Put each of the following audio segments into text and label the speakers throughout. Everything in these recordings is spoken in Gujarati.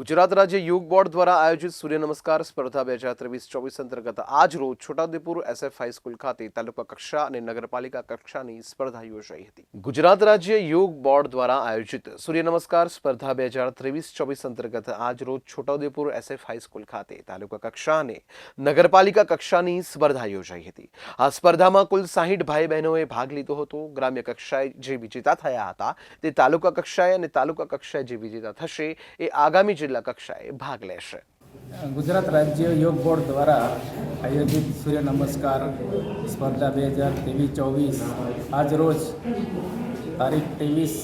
Speaker 1: ગુજરાત રાજ્ય યોગ બોર્ડ દ્વારા આયોજિત સૂર્ય નમસ્કાર સ્પર્ધા બે હજાર ત્રેવીસ ચોવીસ અંતર્ગત આજ રોજ છોટાઉદેપુર એસએફ હાઈસ્કૂલ ખાતે તાલુકા કક્ષા અને નગરપાલિકા કક્ષાની સ્પર્ધા યોજાઈ હતી. ગુજરાત રાજ્ય યોગ બોર્ડ દ્વારા આયોજિત સૂર્ય નમસ્કાર સ્પર્ધા બે હજાર ત્રેવીસ ચોવીસ અંતર્ગત આજ રોજ છોટાઉદેપુર એસએફ હાઈસ્કૂલ ખાતે તાલુકા કક્ષા અને નગરપાલિકા કક્ષાની સ્પર્ધા યોજાઈ હતી. આ સ્પર્ધામાં કુલ સાહીઠ ભાઈ બહેનોએ ભાગ લીધો હતો. ગ્રામ્ય કક્ષાએ જે વિજેતા થયા હતા તે તાલુકા કક્ષાએ અને તાલુકા કક્ષાએ જે વિજેતા થશે એ આગામી જિલ્લા કક્ષાએ ભાગ લેશે.
Speaker 2: ગુજરાત રાજ્ય યોગ બોર્ડ દ્વારા આયોજિત સૂર્ય નમસ્કાર સ્પર્ધા બે હજાર ત્રેવીસ ચોવીસ આજ રોજ તારીખ ત્રેવીસ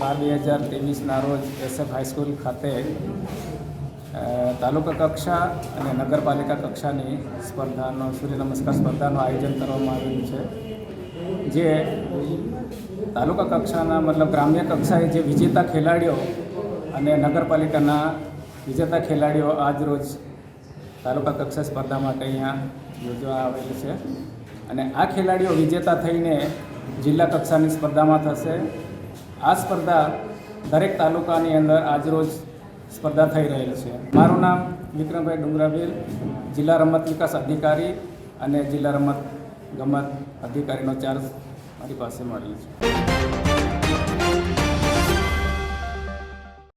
Speaker 2: બાર બે હજાર ત્રેવીસના રોજ એસએફ હાઈસ્કૂલ ખાતે તાલુકા કક્ષા અને નગરપાલિકા કક્ષાની સ્પર્ધાનો, સૂર્ય નમસ્કાર સ્પર્ધાનું આયોજન કરવામાં આવ્યું છે. જે તાલુકા કક્ષાના, મતલબ ગ્રામ્ય કક્ષાએ જે વિજેતા ખેલાડીઓ અને નગરપાલિકાના વિજેતા ખેલાડીઓ આજ રોજ તાલુકા કક્ષા સ્પર્ધા માટે અહીંયા યોજવા આવેલ છે. અને આ ખેલાડીઓ વિજેતા થઈને જિલ્લા કક્ષાની સ્પર્ધામાં થશે. આ સ્પર્ધા દરેક તાલુકાની અંદર આજરોજ સ્પર્ધા થઈ રહેલ છે. મારું નામ વિક્રમભાઈ ડુંગરાબીલ જિલ્લા રમત વિકાસ અધિકારી અને જિલ્લા રમત ગમત અધિકારીનો ચાર્જ મારી પાસે મળેલ છે.